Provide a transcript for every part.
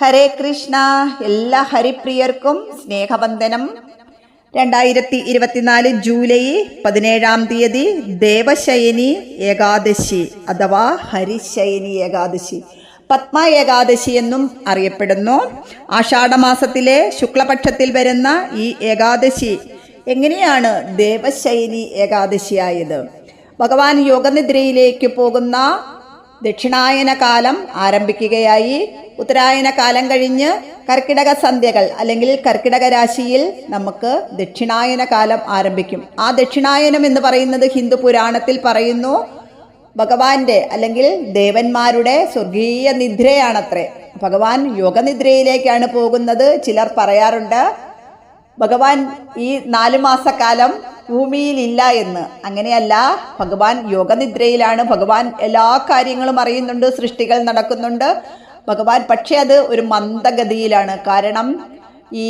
ഹരേ കൃഷ്ണ. എല്ലാ ഹരിപ്രിയർക്കും സ്നേഹവന്ദനം. രണ്ടായിരത്തി ഇരുപത്തിനാല് ജൂലൈ പതിനേഴാം തീയതി ദേവശയനി ഏകാദശി അഥവാ ഹരിശയനി ഏകാദശി. പത്മ ഏകാദശി എന്നും അറിയപ്പെടുന്നു. ആഷാഢമാസത്തിലെ ശുക്ലപക്ഷത്തിൽ വരുന്ന ഈ ഏകാദശി എങ്ങനെയാണ് ദേവശയനി ഏകാദശിയായത്? ഭഗവാൻ യോഗനിദ്രയിലേക്ക് പോകുന്ന ദക്ഷിണായന കാലം ആരംഭിക്കുകയായി. ഉത്തരായന കാലം കഴിഞ്ഞ് കർക്കിടക സന്ധ്യകൾ അല്ലെങ്കിൽ കർക്കിടക രാശിയിൽ നമുക്ക് ദക്ഷിണായന കാലം ആരംഭിക്കും. ആ ദക്ഷിണായനം എന്ന് പറയുന്നത് ഹിന്ദു പുരാണത്തിൽ പറയുന്നു ഭഗവാന്റെ അല്ലെങ്കിൽ ദേവന്മാരുടെ സ്വർഗീയ നിദ്രയാണത്രേ. ഭഗവാൻ യോഗനിദ്രയിലേക്കാണ് പോകുന്നത്. ചിലർ പറയാറുണ്ട് ഭഗവാൻ ഈ നാല് മാസക്കാലം ഭൂമിയിലില്ല എന്ന്. അങ്ങനെയല്ല ഭഗവാൻ യോഗനിദ്രയിലാണ്. ഭഗവാൻ എല്ലാ കാര്യങ്ങളും അറിയുന്നുണ്ട് സൃഷ്ടികൾ നടക്കുന്നുണ്ട്. ഭഗവാൻ പക്ഷേ അത് ഒരു മന്ദഗതിയിലാണ്. കാരണം ഈ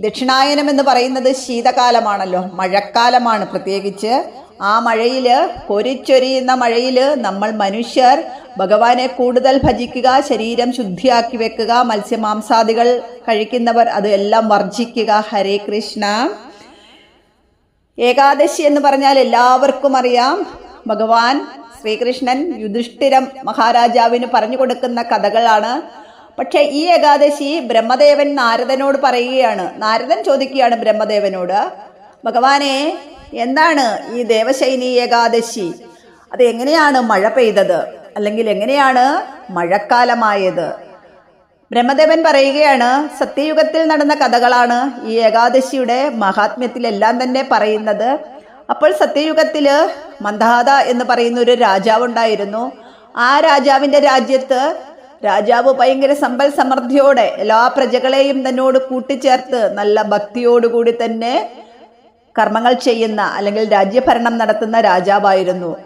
ദക്ഷിണായനം എന്ന് പറയുന്നത് ശീതകാലമാണല്ലോ മഴക്കാലമാണ് പ്രത്യേകിച്ച്. ആ മഴയിൽ കൊരിച്ചൊരിയുന്ന മഴയിൽ നമ്മൾ മനുഷ്യർ ഭഗവാനെ കൂടുതൽ ഭജിക്കുക ശരീരം ശുദ്ധിയാക്കി വെക്കുക മത്സ്യമാംസാദികൾ കഴിക്കുന്നവർ അത് എല്ലാം വർജിക്കുക. ഹരേ കൃഷ്ണ. ഏകാദശി എന്ന് പറഞ്ഞാൽ എല്ലാവർക്കും അറിയാം. ഭഗവാൻ ശ്രീകൃഷ്ണൻ യുധിഷ്ഠിരം മഹാരാജാവിന് പറഞ്ഞു കൊടുക്കുന്ന കഥകളാണ്. പക്ഷേ ഈ ഏകാദശി ബ്രഹ്മദേവൻ നാരദനോട് പറയുകയാണ്. നാരദൻ ചോദിക്കുകയാണ് ബ്രഹ്മദേവനോട് ഭഗവാനെ എന്താണ് ഈ ദേവശൈനി ഏകാദശി? അത് എങ്ങനെയാണ് മഴ പെയ്തത്? അല്ലെങ്കിൽ എങ്ങനെയാണ് മഴക്കാലമായത്? ബ്രഹ്മദേവൻ പറയുകയാണ് സത്യയുഗത്തിൽ നടന്ന കഥകളാണ് ഈ ഏകാദശിയുടെ മഹാത്മ്യത്തിലെല്ലാം തന്നെ പറയുന്നത്. അപ്പോൾ സത്യയുഗത്തിൽ മന്ദാത എന്ന് പറയുന്ന ഒരു രാജാവ് ഉണ്ടായിരുന്നു. ആ രാജാവിന്റെ രാജ്യത്ത് രാജാവ് ഭയങ്കര സമ്പൽ സമൃദ്ധിയോടെ എല്ലാ പ്രജകളെയും തന്നോട് കൂട്ടിച്ചേർത്ത് നല്ല ഭക്തിയോടുകൂടി തന്നെ കർമ്മങ്ങൾ ചെയ്യുന്ന അല്ലെങ്കിൽ രാജ്യഭരണം നടത്തുന്ന രാജാവായിരുന്നു.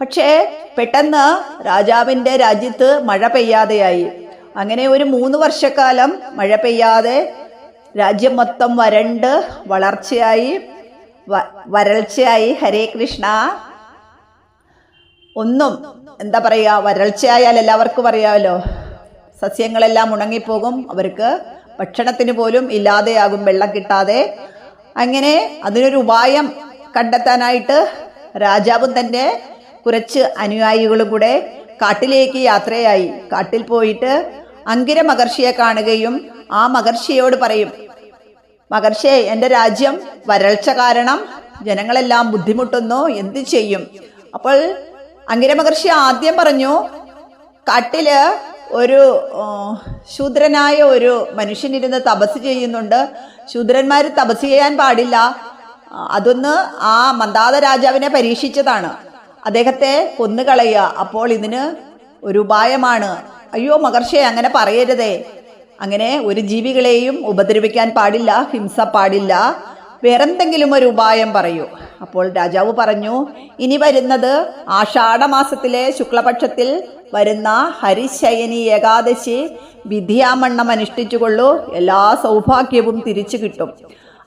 പക്ഷേ പെട്ടെന്ന് രാജാവിന്റെ രാജ്യത്ത് മഴ പെയ്യാതെയായി. അങ്ങനെ ഒരു മൂന്ന് വർഷക്കാലം മഴ പെയ്യാതെ രാജ്യം മൊത്തം വരണ്ട് വളർച്ചയായി വരൾച്ചയായി. ഹരേ കൃഷ്ണ. ഒന്നും എന്താ പറയുക വരൾച്ചയായാൽ എല്ലാവർക്കും അറിയാമല്ലോ. സസ്യങ്ങളെല്ലാം ഉണങ്ങിപ്പോകും അവർക്ക് ഭക്ഷണത്തിന് പോലും ഇല്ലാതെയാകും വെള്ളം കിട്ടാതെ. അങ്ങനെ അതിനൊരു ഉപായം കണ്ടെത്താനായിട്ട് രാജാവും തന്റെ കുറച്ച് അനുയായികളും കൂടെ കാട്ടിലേക്ക് യാത്രയായി. കാട്ടിൽ പോയിട്ട് അങ്കിര മഹർഷിയെ കാണുകയും ആ മഹർഷിയോട് പറയും മഹർഷിയെ എന്റെ രാജ്യം വരൾച്ച കാരണം ജനങ്ങളെല്ലാം ബുദ്ധിമുട്ടുന്നു എന്ത് ചെയ്യും? അപ്പോൾ അങ്കിര മഹർഷി ആദ്യം പറഞ്ഞു കാട്ടിൽ ഒരു ശൂദ്രനായ ഒരു മനുഷ്യനിരുന്ന് തപസ് ചെയ്യുന്നുണ്ട്. ശൂദ്രന്മാർ തപസ് ചെയ്യാൻ പാടില്ല. അതൊന്ന് ആ മന്ദാത രാജാവിനെ പരീക്ഷിച്ചതാണ്. അദ്ദേഹത്തെ കൊന്നുകളയുക. അപ്പോൾ ഇതിന് ഒരു ഉപായമാണ്. അയ്യോ മഹർഷി അങ്ങനെ പറയരുതേ. അങ്ങനെ ഒരു ജീവികളെയും ഉപദ്രവിക്കാൻ പാടില്ല ഹിംസ പാടില്ല. വേറെന്തെങ്കിലും ഒരു ഉപായം പറയൂ. അപ്പോൾ രാജാവ് പറഞ്ഞു ഇനി വരുന്നത് ആഷാഢമാസത്തിലെ ശുക്ലപക്ഷത്തിൽ വരുന്ന ഹരിശയനി ഏകാദശി വിധിയാമണ്ണം അനുഷ്ഠിച്ചുകൊള്ളൂ. എല്ലാ സൗഭാഗ്യവും തിരിച്ചു കിട്ടും.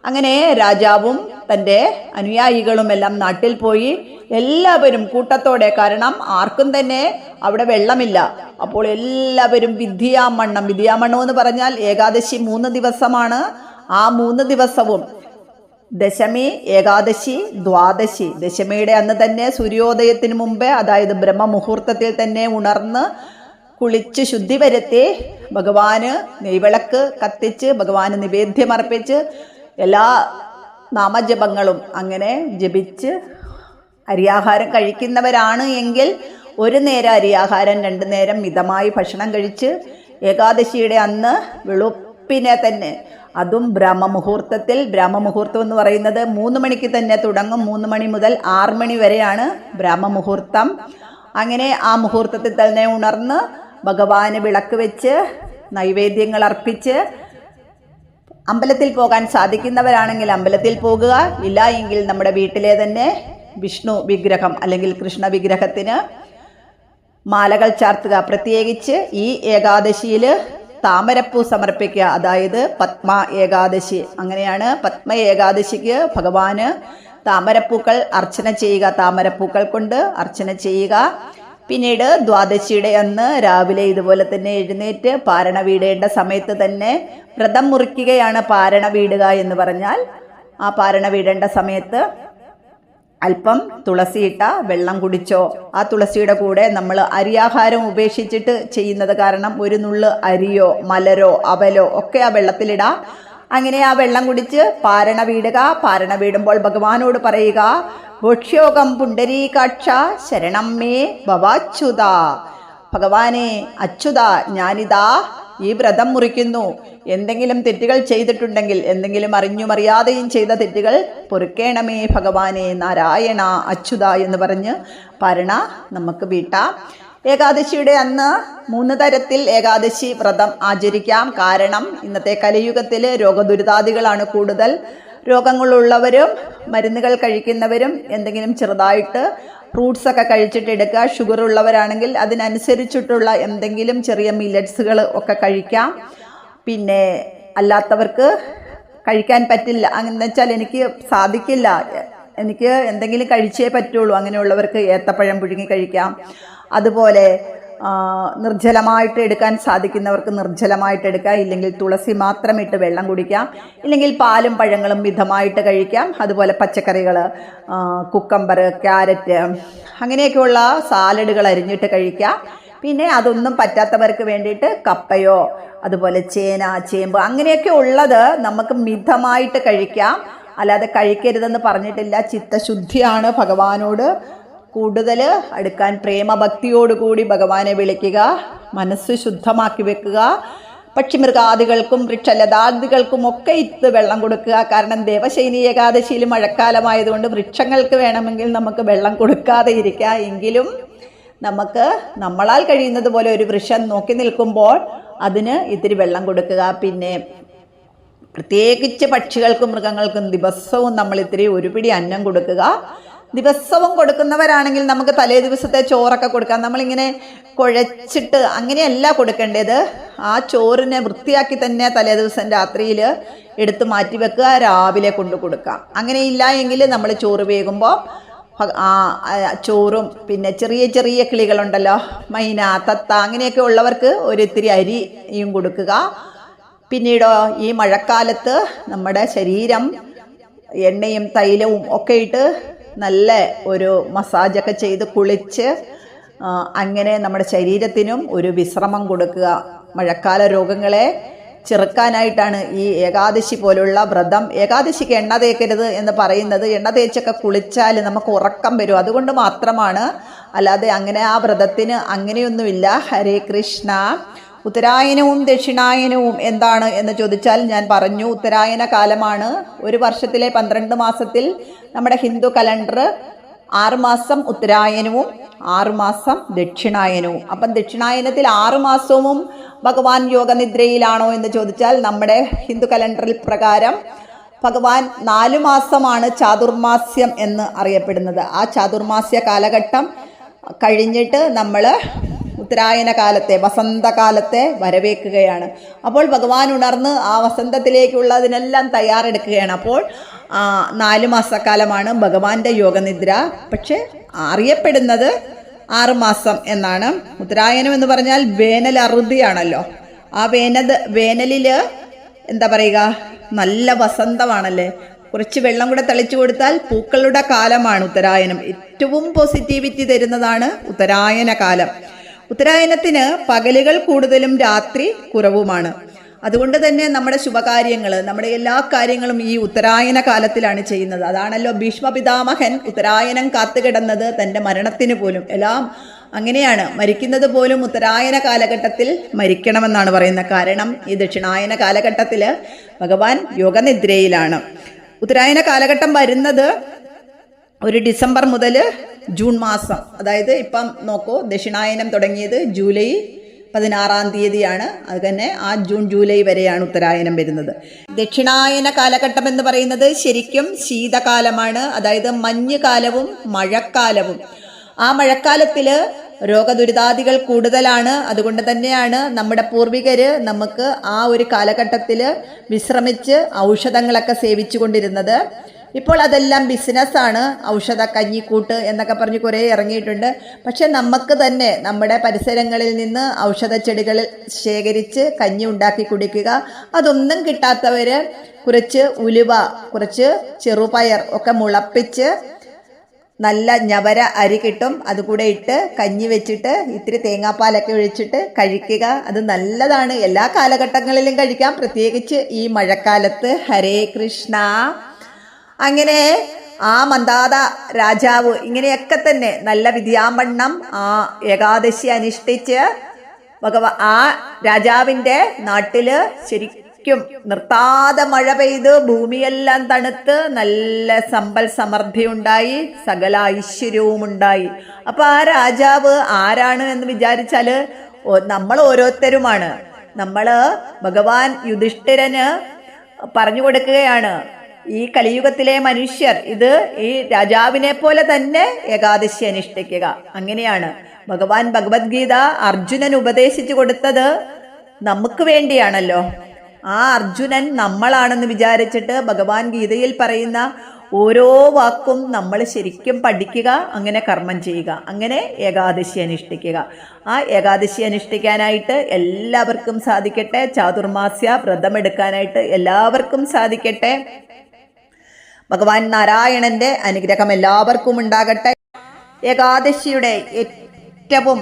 അങ്ങനെ രാജാവും തന്റെ അനുയായികളും എല്ലാം നാട്ടിൽ പോയി. എല്ലാവരും കൂട്ടത്തോടെ കാരണം ആർക്കും തന്നെ അവിടെ വെള്ളമില്ല. അപ്പോൾ എല്ലാവരും വിദ്യാമണ്ണം വിദ്യാമണ്ണം എന്ന് പറഞ്ഞാൽ ഏകാദശി മൂന്ന് ദിവസമാണ്. ആ മൂന്ന് ദിവസവും ദശമി ഏകാദശി ദ്വാദശി. ദശമിയുടെ അന്ന് തന്നെ സൂര്യോദയത്തിന് മുമ്പേ അതായത് ബ്രഹ്മമുഹൂർത്തത്തിൽ തന്നെ ഉണർന്ന് കുളിച്ച് ശുദ്ധി വരുത്തി ഭഗവാന് നെയ്വിളക്ക് കത്തിച്ച് ഭഗവാന് നിവേദ്യമർപ്പിച്ച് എല്ലാ നാമജപങ്ങളും അങ്ങനെ ജപിച്ച് അരിയാഹാരം കഴിക്കുന്നവരാണ് എങ്കിൽ ഒരു നേരം അരിയാഹാരം രണ്ടു നേരം മിതമായി ഭക്ഷണം കഴിച്ച് ഏകാദശിയുടെ അന്ന് വെളുപ്പിനെ തന്നെ അതും ബ്രഹ്മമുഹൂർത്തത്തിൽ. ബ്രഹ്മമുഹൂർത്തം എന്ന് പറയുന്നത് മൂന്ന് മണിക്ക് തന്നെ തുടങ്ങും. മൂന്ന് മണി മുതൽ ആറ് മണി വരെയാണ് ബ്രഹ്മമുഹൂർത്തം. അങ്ങനെ ആ മുഹൂർത്തത്തിൽ തന്നെ ഉണർന്ന് ഭഗവാന് വിളക്ക് വെച്ച് നൈവേദ്യങ്ങൾ അർപ്പിച്ച് അമ്പലത്തിൽ പോകാൻ സാധിക്കുന്നവരാണെങ്കിൽ അമ്പലത്തിൽ പോകുക. ഇല്ല എങ്കിൽ നമ്മുടെ വീട്ടിലെ തന്നെ വിഷ്ണു വിഗ്രഹം അല്ലെങ്കിൽ കൃഷ്ണ വിഗ്രഹത്തിന് മാലകൾ ചാർത്തുക. പ്രത്യേകിച്ച് ഈ ഏകാദശിയിൽ താമരപ്പൂ സമർപ്പിക്കുക. അതായത് പത്മ ഏകാദശി. അങ്ങനെയാണ് പത്മ ഏകാദശിക്ക് ഭഗവാന് താമരപ്പൂക്കൾ അർച്ചന ചെയ്യുക. താമരപ്പൂക്കൾ കൊണ്ട് അർച്ചന ചെയ്യുക. പിന്നീട് ദ്വാദശിയുടെ അന്ന് രാവിലെ ഇതുപോലെ തന്നെ എഴുന്നേറ്റ് പാരണ വീടേണ്ട സമയത്ത് തന്നെ വ്രതം മുറിക്കുകയാണ് പാരണ വീടുക എന്ന് പറഞ്ഞാൽ. ആ പാരണ വീടേണ്ട സമയത്ത് അല്പം തുളസിയിട്ട വെള്ളം കുടിച്ചോ. ആ തുളസിയുടെ കൂടെ നമ്മൾ അരിയാഹാരം ഉപേക്ഷിച്ചിട്ട് ചെയ്യുന്നത് കാരണം ഒരു നുള്ള് അരിയോ മലരോ അവലോ ഒക്കെ ആ വെള്ളത്തിലിടാം. അങ്ങനെ ആ വെള്ളം കുടിച്ച് പാരണ വീടുക. പാരണ വീടുമ്പോൾ ഭഗവാനോട് പറയുക ഭക്ഷ്യോഗം പുണ്ടരീകാക്ഷ ശരണം മേ ഭവാച്യുത. ഭഗവാനെ അച്യുത ഞാനിതാ ഈ വ്രതം മുറിക്കുന്നു. എന്തെങ്കിലും തെറ്റുകൾ ചെയ്തിട്ടുണ്ടെങ്കിൽ എന്തെങ്കിലും അറിഞ്ഞും അറിയാതെയും ചെയ്ത തെറ്റുകൾ പൊറുക്കേണമേ ഭഗവാനെ നാരായണ അച്യുത എന്ന് പറഞ്ഞ് പരണ നമുക്ക് വീട്ടാം. ഏകാദശിയുടെ അന്ന് മൂന്ന് തരത്തിൽ ഏകാദശി വ്രതം ആചരിക്കാം. കാരണം ഇന്നത്തെ കലിയുഗത്തിൽ രോഗദുരിതാദികളാണ് കൂടുതൽ. രോഗങ്ങളുള്ളവരും മരുന്നുകൾ കഴിക്കുന്നവരും എന്തെങ്കിലും ചെറുതായിട്ട് ഫ്രൂട്ട്സ് ഒക്കെ കഴിച്ചിട്ട് എടുക്കുക. ഷുഗർ ഉള്ളവരാണെങ്കിൽ അതിനനുസരിച്ചിട്ടുള്ള എന്തെങ്കിലും ചെറിയ മില്ലറ്റ്സുകൾ ഒക്കെ കഴിക്കാം. പിന്നെ അല്ലാത്തവർക്ക് കഴിക്കാൻ പറ്റില്ല. അങ്ങനെ വെച്ചാൽ എനിക്ക് സാധിക്കില്ല. എനിക്ക് എന്തെങ്കിലും കഴിച്ചേ പറ്റുള്ളൂ. അങ്ങനെയുള്ളവർക്ക് ഏത്തപ്പഴം പുഴുങ്ങി കഴിക്കാം. അതുപോലെ നിർജലമായിട്ട് എടുക്കാൻ സാധിക്കുന്നവർക്ക് നിർജലമായിട്ട് എടുക്കാം. ഇല്ലെങ്കിൽ തുളസി മാത്രം ഇട്ട് വെള്ളം കുടിക്കാം. ഇല്ലെങ്കിൽ പാലും പഴങ്ങളും മിതമായിട്ട് കഴിക്കാം. അതുപോലെ പച്ചക്കറികൾ കുക്കമ്പർ ക്യാരറ്റ് അങ്ങനെയൊക്കെയുള്ള സാലഡുകൾ അരിഞ്ഞിട്ട് കഴിക്കാം. പിന്നെ അതൊന്നും പറ്റാത്തവർക്ക് വേണ്ടിയിട്ട് കപ്പയോ അതുപോലെ ചേന ചേമ്പ് അങ്ങനെയൊക്കെ ഉള്ളത് നമുക്ക് മിതമായിട്ട് കഴിക്കാം. അല്ലാതെ കഴിക്കരുതെന്ന് പറഞ്ഞിട്ടില്ല. ചിത്തശുദ്ധിയാണ് ഭഗവാനോട്. കൂടുതൽ അടുക്കാൻ പ്രേമഭക്തിയോടുകൂടി ഭഗവാനെ വിളിക്കുക മനസ്സ് ശുദ്ധമാക്കി വെക്കുക. പക്ഷിമൃഗാദികൾക്കും വൃക്ഷലതാദികൾക്കും ഒക്കെ ഇത്ത് വെള്ളം കൊടുക്കുക. കാരണം ദേവശൈനി ഏകാദശിയിൽ മഴക്കാലമായതുകൊണ്ട് വൃക്ഷങ്ങൾക്ക് വേണമെങ്കിൽ നമുക്ക് വെള്ളം കൊടുക്കാതെ ഇരിക്കാം. എങ്കിലും നമുക്ക് നമ്മളാൽ കഴിയുന്നത് പോലെ ഒരു വൃക്ഷം നോക്കി നിൽക്കുമ്പോൾ അതിന് ഇത്തിരി വെള്ളം കൊടുക്കുക. പിന്നെ പ്രത്യേകിച്ച് പക്ഷികൾക്കും മൃഗങ്ങൾക്കും ദിവസവും നമ്മൾ ഇത്തിരി ഒരു പിടി അന്നം കൊടുക്കുക. ദിവസവും കൊടുക്കുന്നവരാണെങ്കിൽ നമുക്ക് തലേ ദിവസത്തെ ചോറൊക്കെ കൊടുക്കാം. നമ്മളിങ്ങനെ കുഴച്ചിട്ട് അങ്ങനെയല്ല കൊടുക്കേണ്ടത്. ആ ചോറിനെ വൃത്തിയാക്കി തന്നെ തലേ ദിവസം രാത്രിയിൽ എടുത്ത് മാറ്റി വെക്കുക രാവിലെ കൊണ്ട് കൊടുക്കാം. അങ്ങനെയില്ല എങ്കിൽ നമ്മൾ ചോറ് വേകുമ്പോൾ ആ ചോറും പിന്നെ ചെറിയ ചെറിയ കിളികളുണ്ടല്ലോ മൈന തത്ത അങ്ങനെയൊക്കെ ഉള്ളവർക്ക് ഒരിത്തിരി അരിയും കൊടുക്കുക. പിന്നീടോ ഈ മഴക്കാലത്ത് നമ്മുടെ ശരീരം എണ്ണയും തൈലവും ഒക്കെ ഇട്ട് നല്ല ഒരു മസാജൊക്കെ ചെയ്ത് കുളിച്ച് അങ്ങനെ നമ്മുടെ ശരീരത്തിനും ഒരു വിശ്രമം കൊടുക്കുക. മഴക്കാല രോഗങ്ങളെ ചെറുക്കാനായിട്ടാണ് ഈ ഏകാദശി പോലുള്ള വ്രതം. ഏകാദശിക്ക് എണ്ണ തേക്കരുത് എന്ന് പറയുന്നത് എണ്ണ തേച്ചൊക്കെ കുളിച്ചാൽ നമുക്ക് ഉറക്കം വരും. അതുകൊണ്ട് മാത്രമാണ് അല്ലാതെ അങ്ങനെ ആ വ്രതത്തിന് അങ്ങനെയൊന്നുമില്ല. ഹരേ കൃഷ്ണ. ഉത്തരായനവും ദക്ഷിണായനവും എന്താണ് എന്ന് ചോദിച്ചാൽ ഞാൻ പറഞ്ഞു ഉത്തരായന കാലമാണ്. ഒരു വർഷത്തിലെ പന്ത്രണ്ട് മാസത്തിൽ നമ്മുടെ ഹിന്ദു കലണ്ടർ ആറുമാസം ഉത്തരായനവും ആറുമാസം ദക്ഷിണായനവും. അപ്പം ദക്ഷിണായനത്തിൽ ആറുമാസവും ഭഗവാൻ യോഗനിദ്രയിലാണോ എന്ന് ചോദിച്ചാൽ നമ്മുടെ ഹിന്ദു കലണ്ടറിൽ പ്രകാരം ഭഗവാൻ നാലു മാസമാണ് ചാതുർമാസ്യം എന്ന് അറിയപ്പെടുന്നത്. ആ ചാതുർമാസ്യ കാലഘട്ടം കഴിഞ്ഞിട്ട് നമ്മൾ ഉത്തരായന കാലത്തെ വസന്തകാലത്തെ വരവേക്കുകയാണ് അപ്പോൾ ഭഗവാൻ ഉണർന്ന് ആ വസന്തത്തിലേക്കുള്ളതിനെല്ലാം തയ്യാറെടുക്കുകയാണ്. അപ്പോൾ നാല് മാസക്കാലമാണ് ഭഗവാന്റെ യോഗനിദ്ര. പക്ഷെ അറിയപ്പെടുന്നത് ആറുമാസം എന്നാണ്. ഉത്തരായനം എന്ന് പറഞ്ഞാൽ വേനൽ അറുതിയാണല്ലോ. ആ വേനൽ വേനലിൽ എന്താ പറയുക? നല്ല വസന്തമാണല്ലേ? കുറച്ച് വെള്ളം കൂടെ തളിച്ചു കൊടുത്താൽ പൂക്കളുടെ കാലമാണ് ഉത്തരായനം. ഏറ്റവും പോസിറ്റിവിറ്റി തരുന്നതാണ് ഉത്തരായന കാലം ഉത്തരായനത്തിന് പകലുകൾ കൂടുതലും രാത്രി കുറവുമാണ്. അതുകൊണ്ട് തന്നെ നമ്മുടെ ശുഭകാര്യങ്ങൾ നമ്മുടെ എല്ലാ കാര്യങ്ങളും ഈ ഉത്തരായന കാലത്തിലാണ് ചെയ്യുന്നത്. അതാണല്ലോ ഭീഷ്മ പിതാമഹൻ ഉത്തരായനം കാത്തുകിടന്നത് തന്റെ മരണത്തിന് പോലും. എല്ലാം അങ്ങനെയാണ്. മരിക്കുന്നത് പോലും ഉത്തരായന കാലഘട്ടത്തിൽ മരിക്കണമെന്നാണ് പറയുന്നത്. കാരണം ഈ ദക്ഷിണായന കാലഘട്ടത്തിൽ ഭഗവാൻ യോഗനിദ്രയിലാണ്. ഉത്തരായന കാലഘട്ടം വരുന്നത് ഒരു ഡിസംബർ മുതൽ ജൂൺ മാസം. അതായത് ഇപ്പം നോക്കൂ ദക്ഷിണായനം തുടങ്ങിയത് ജൂലൈ പതിനാറാം തീയതിയാണ്. അത് തന്നെ ആ ജൂൺ ജൂലൈ വരെയാണ് ഉത്തരായനം വരുന്നത്. ദക്ഷിണായന കാലഘട്ടം എന്ന് പറയുന്നത് ശരിക്കും ശീതകാലമാണ്. അതായത് മഞ്ഞുകാലവും മഴക്കാലവും. ആ മഴക്കാലത്തിൽ രോഗദുരിതാദികൾ കൂടുതലാണ്. അതുകൊണ്ട് തന്നെയാണ് നമ്മുടെ പൂർവികർ നമുക്ക് ആ ഒരു കാലഘട്ടത്തിൽ വിശ്രമിച്ച് ഔഷധങ്ങളൊക്കെ സേവിച്ചു കൊണ്ടിരുന്നത് ഇപ്പോൾ അതെല്ലാം ബിസിനസ്സാണ്. ഔഷധ കഞ്ഞിക്കൂട്ട് എന്നൊക്കെ പറഞ്ഞ് കുറേ ഇറങ്ങിയിട്ടുണ്ട്. പക്ഷേ നമുക്ക് തന്നെ നമ്മുടെ പരിസരങ്ങളിൽ നിന്ന് ഔഷധ ചെടികൾ ശേഖരിച്ച് കഞ്ഞി ഉണ്ടാക്കി കുടിക്കുക. അതൊന്നും കിട്ടാത്തവർ കുറച്ച് ഉലുവ കുറച്ച് ചെറുപയർ ഒക്കെ മുളപ്പിച്ച് നല്ല ഞവര അരി കിട്ടും. അതുകൂടെ ഇട്ട് കഞ്ഞി വെച്ചിട്ട് ഇത്തിരി തേങ്ങാപ്പാലൊക്കെ ഒഴിച്ചിട്ട് കഴിക്കുക. അത് നല്ലതാണ്. എല്ലാ കാലഘട്ടങ്ങളിലും കഴിക്കാം. പ്രത്യേകിച്ച് ഈ മഴക്കാലത്ത്. ഹരേ കൃഷ്ണ. അങ്ങനെ ആ മന്ദാത രാജാവ് ഇങ്ങനെയൊക്കെ തന്നെ നല്ല വിദ്യാമ്പണ്ണം ആ ഏകാദശി അനുഷ്ഠിച്ച് ഭഗവ ആ രാജാവിന്റെ നാട്ടിൽ ശരിക്കും നിർത്താതെ മഴ പെയ്ത് ഭൂമിയെല്ലാം തണുത്ത് നല്ല സമ്പൽ സമൃദ്ധി ഉണ്ടായി സകല ഐശ്വര്യവും ഉണ്ടായി. അപ്പൊ ആ രാജാവ് ആരാണ് എന്ന് വിചാരിച്ചാൽ നമ്മൾ ഓരോരുത്തരുമാണ്. നമ്മൾ ഭഗവാൻ യുധിഷ്ഠിരന് പറഞ്ഞു കൊടുക്കുകയാണ്. ഈ കലിയുഗത്തിലെ മനുഷ്യർ ഇത് ഈ രാജാവിനെ പോലെ തന്നെ ഏകാദശി അനുഷ്ഠിക്കുക. അങ്ങനെയാണ് ഭഗവാൻ ഭഗവത്ഗീത അർജുനൻ ഉപദേശിച്ചു കൊടുത്തത് നമുക്ക് വേണ്ടിയാണല്ലോ. ആ അർജുനൻ നമ്മളാണെന്ന് വിചാരിച്ചിട്ട് ഭഗവാൻ ഗീതയിൽ പറയുന്ന ഓരോ വാക്കും നമ്മൾ ശരിക്കും പഠിക്കുക അങ്ങനെ കർമ്മം ചെയ്യുക അങ്ങനെ ഏകാദശി അനുഷ്ഠിക്കുക. ആ ഏകാദശി അനുഷ്ഠിക്കാനായിട്ട് എല്ലാവർക്കും സാധിക്കട്ടെ. ചാതുർമാസ്യ വ്രതമെടുക്കാനായിട്ട് എല്ലാവർക്കും സാധിക്കട്ടെ. ഭഗവാൻ നാരായണന്റെ അനുഗ്രഹം എല്ലാവർക്കും ഉണ്ടാകട്ടെ. ഏകാദശിയുടെ ഏറ്റവും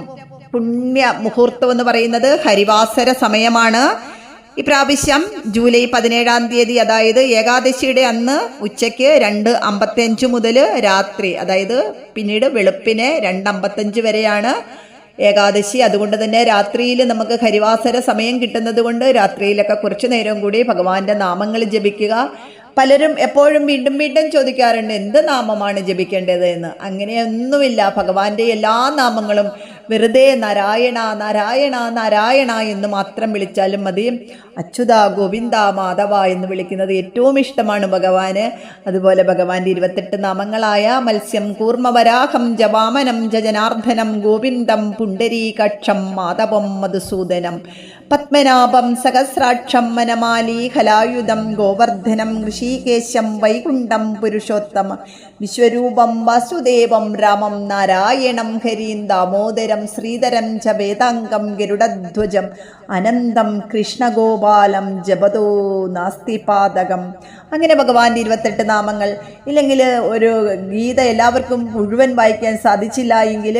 പുണ്യ മുഹൂർത്തം എന്ന് പറയുന്നത് ഹരിവാസര സമയമാണ്. ഇപ്രാവശ്യം ജൂലൈ പതിനേഴാം തീയതി അതായത് ഏകാദശിയുടെ അന്ന് ഉച്ചയ്ക്ക് രണ്ട് അമ്പത്തഞ്ച് മുതൽ രാത്രി അതായത് പിന്നീട് വെളുപ്പിന് രണ്ട് അമ്പത്തഞ്ച് വരെയാണ് ഏകാദശി. അതുകൊണ്ട് തന്നെ രാത്രിയിൽ നമുക്ക് ഹരിവാസര സമയം കിട്ടുന്നത് കൊണ്ട് രാത്രിയിലൊക്കെ കുറച്ചു നേരം കൂടി ഭഗവാന്റെ നാമങ്ങൾ ജപിക്കുക. പലരും എപ്പോഴും വീണ്ടും വീണ്ടും ചോദിക്കാറുണ്ട് എന്ത് നാമമാണ് ജപിക്കേണ്ടത്? എന്ന്. അങ്ങനെയൊന്നുമില്ല. ഭഗവാന്റെ എല്ലാ നാമങ്ങളും വെറുതെ നാരായണ നാരായണ നാരായണ എന്ന് മാത്രം വിളിച്ചാലും മതി. അച്യുത ഗോവിന്ദ മാധവ എന്ന് വിളിക്കുന്നത് ഏറ്റവും ഇഷ്ടമാണ് ഭഗവാന്. അതുപോലെ ഭഗവാന്റെ ഇരുപത്തെട്ട് നാമങ്ങളായ മത്സ്യം കൂർമ്മവരാഹം ജവാമനം ജജനാർദ്ദനം ഗോവിന്ദം പുണ്ടരീകക്ഷം മാധവം മധുസൂദനം. പത്മനാഭം സഹസ്രാക്ഷം മനമാലി ഹലായുധം ഗോവർദ്ധനം ഋഷികേശം വൈകുണ്ഠം പുരുഷോത്തമ. വിശ്വരൂപം വാസുദേവം രാമം നാരായണം ഹരീം ദാമോദരം ശ്രീധരം ച വേദാംഗം ഗരുഡധ്വജം. അനന്തം കൃഷ്ണഗോപാലം ജപതോ നാസ്തിപാതകം അങ്ങനെ ഭഗവാന്റെ ഇരുപത്തെട്ട് നാമങ്ങൾ. ഇല്ലെങ്കിൽ ഒരു ഗീത എല്ലാവർക്കും മുഴുവൻ വായിക്കാൻ സാധിച്ചില്ല എങ്കിൽ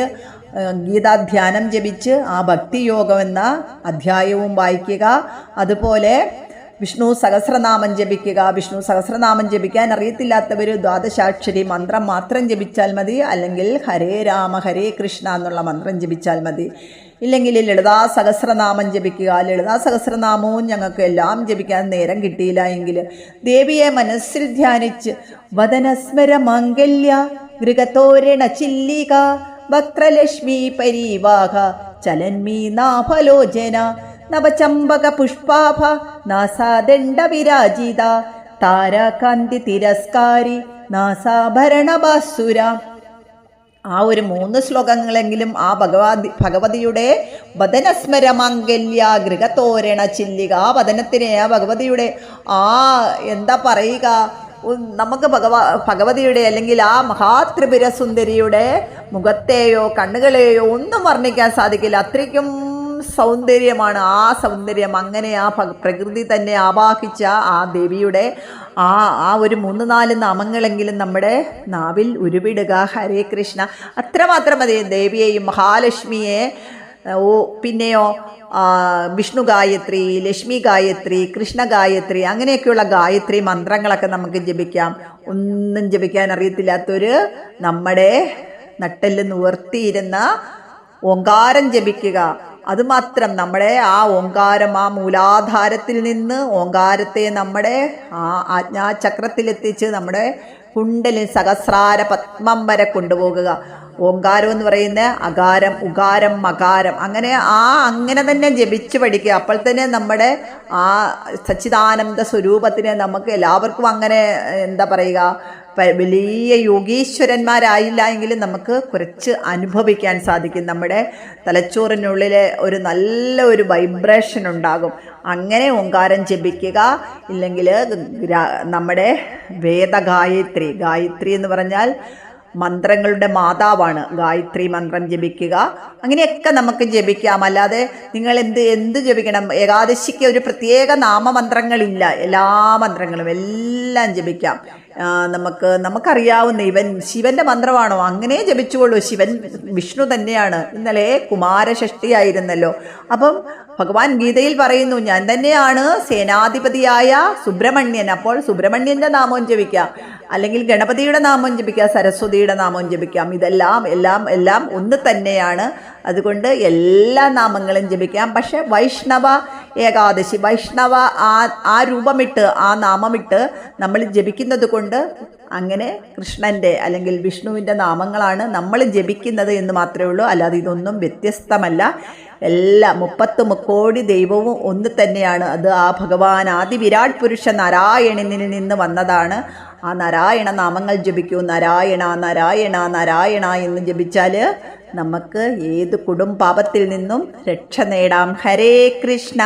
ഗീതാധ്യാനം ജപിച്ച് ആ ഭക്തിയോഗം എന്ന അധ്യായവും വായിക്കുക. അതുപോലെ വിഷ്ണു സഹസ്രനാമം ജപിക്കുക. വിഷ്ണു സഹസ്രനാമം ജപിക്കാൻ അറിയത്തില്ലാത്തവർ ദ്വാദശാക്ഷരി മന്ത്രം മാത്രം ജപിച്ചാൽ മതി. അല്ലെങ്കിൽ ഹരേ രാമ ഹരേ കൃഷ്ണ എന്നുള്ള മന്ത്രം ജപിച്ചാൽ മതി. ഇല്ലെങ്കിൽ ലളിതാ സഹസ്രനാമം ജപിക്കുക. ലളിതാ സഹസ്രനാമവും ഞങ്ങൾക്ക് എല്ലാം ജപിക്കാൻ നേരം കിട്ടിയില്ല എങ്കിൽ ദേവിയെ മനസ്സിൽ ധ്യാനിച്ച് വദനസ്മര മാംഗല്യ ഗൃഹത്തോരണ ചില്ലിക വക്രലക്ഷ്മി പരീവാഹ ചലന്മീ നാഭലോചന നവചമ്പക പുഷ്പാഭ നാസാദണ്ഡ വിരാജിത താരാകാന്തി തിരസ്കാരി നാസാഭരണ ബാസുര ആ ഒരു മൂന്ന് ശ്ലോകങ്ങളെങ്കിലും ആ ഭഗവതി ഭഗവതിയുടെ വദനസ്മരമംഗല്യ ഗൃഹത്തോരണ ചില്ലിക ആ വദനത്തിനെ ആ ഭഗവതിയുടെ ആ എന്താ പറയുക നമുക്ക് ഭഗവ ഭഗവതിയുടെ അല്ലെങ്കിൽ ആ മഹാത്രിപുര സുന്ദരിയുടെ മുഖത്തെയോ കണ്ണുകളെയോ ഒന്നും വർണിക്കാൻ സാധിക്കില്ല. അത്രയ്ക്കും സൗന്ദര്യമാണ് ആ സൗന്ദര്യം. അങ്ങനെ ആ പ്രകൃതി തന്നെ ആവാഹിച്ച ആ ദേവിയുടെ ആ ആ ഒരു മൂന്ന് നാല് നാമങ്ങളെങ്കിലും നമ്മുടെ നാവിൽ ഉരുവിടുക. ഹരേ കൃഷ്ണ. അത്രമാത്രം മതി ദേവിയെയും മഹാലക്ഷ്മിയെ ഓ പിന്നെയോ വിഷ്ണു ഗായത്രി ലക്ഷ്മി ഗായത്രി കൃഷ്ണ ഗായത്രി അങ്ങനെയൊക്കെയുള്ള ഗായത്രി മന്ത്രങ്ങളൊക്കെ നമുക്ക് ജപിക്കാം. ഒന്നും ജപിക്കാൻ അറിയത്തില്ലാത്തൊരു നമ്മുടെ നട്ടെല്ല് നിവർത്തിയിരുന്ന ഓങ്കാരം ജപിക്കുക. അതുമാത്രം നമ്മുടെ ആ ഓങ്കാരം ആ മൂലാധാരത്തിൽ നിന്ന് ഓങ്കാരത്തെ നമ്മുടെ ആ ആജ്ഞാചക്രത്തിലെത്തിച്ച് നമ്മുടെ കുണ്ടലിൽ സഹസ്രാര പത്മം വരെ കൊണ്ടുപോകുക. ഓങ്കാരം എന്ന് പറയുന്ന അകാരം ഉകാരം മകാരം. അങ്ങനെ ആ അങ്ങനെ തന്നെ ജപിച്ച് പഠിക്കുക. അപ്പോൾ തന്നെ നമ്മുടെ ആ സച്ചിദാനന്ദ സ്വരൂപത്തിനെ നമുക്ക് എല്ലാവർക്കും അങ്ങനെ എന്താ പറയുക വലിയ യോഗീശ്വരന്മാരായില്ല എങ്കിലും നമുക്ക് കുറച്ച് അനുഭവിക്കാൻ സാധിക്കും. നമ്മുടെ തലച്ചോറിനുള്ളിലെ ഒരു നല്ല ഒരു വൈബ്രേഷൻ ഉണ്ടാകും. അങ്ങനെ ഓങ്കാരം ജപിക്കുക. ഇല്ലെങ്കിൽ നമ്മുടെ വേദഗായത്രി ഗായത്രി എന്ന് പറഞ്ഞാൽ മന്ത്രങ്ങളുടെ മാതാവാണ്. ഗായത്രി മന്ത്രം ജപിക്കുക. അങ്ങനെയൊക്കെ നമുക്ക് ജപിക്കാം. അല്ലാതെ നിങ്ങൾ എന്ത് എന്ത് ജപിക്കണം? ഏകാദശിക്ക് ഒരു പ്രത്യേക നാമമന്ത്രങ്ങളില്ല. എല്ലാ മന്ത്രങ്ങളും എല്ലാം ജപിക്കാം. നമുക്ക് നമുക്കറിയാവുന്ന ഇവൻ ശിവന്റെ മന്ത്രമാണോ? അങ്ങനെ ജപിച്ചുകൊള്ളൂ. ശിവൻ വിഷ്ണു തന്നെയാണ്. ഇന്നലെ കുമാരഷഷ്ടിയായിരുന്നല്ലോ. അപ്പം ഭഗവാൻ ഗീതയിൽ പറയുന്നു ഞാൻ തന്നെയാണ് സേനാധിപതിയായ സുബ്രഹ്മണ്യൻ. അപ്പോൾ സുബ്രഹ്മണ്യന്റെ നാമം ജപിക്കാം. അല്ലെങ്കിൽ ഗണപതിയുടെ നാമം ജപിക്കാം സരസ്വതിയുടെ നാമം ജപിക്കാം. ഇതെല്ലാം എല്ലാം എല്ലാം ഒന്ന് തന്നെയാണ്. അതുകൊണ്ട് എല്ലാ നാമങ്ങളും ജപിക്കാം. പക്ഷെ വൈഷ്ണവ ഏകാദശി വൈഷ്ണവ ആ ആ രൂപമിട്ട് ആ നാമമിട്ട് നമ്മൾ ജപിക്കുന്നത് കൊണ്ട് അങ്ങനെ കൃഷ്ണന്റെ അല്ലെങ്കിൽ വിഷ്ണുവിന്റെ നാമങ്ങളാണ് നമ്മൾ ജപിക്കുന്നത് എന്ന് മാത്രമേ ഉള്ളൂ. അല്ലാതെ ഇതൊന്നും വ്യത്യസ്തമല്ല. എല്ലാ മുപ്പത്ത് മുക്കോടി ദൈവവും ഒന്ന് തന്നെയാണ്. അത് ആ ഭഗവാൻ ആദിവിരാട് പുരുഷ നാരായണനിൽ നിന്ന് വന്നതാണ്. ആ നാരായണ നാമങ്ങൾ ജപിക്കൂ. നാരായണ നാരായണ നാരായണ എന്ന് ജപിച്ചാൽ നമുക്ക് ഏത് കുടുംബാപത്തിൽ നിന്നും രക്ഷ നേടാം. ഹരേ കൃഷ്ണ.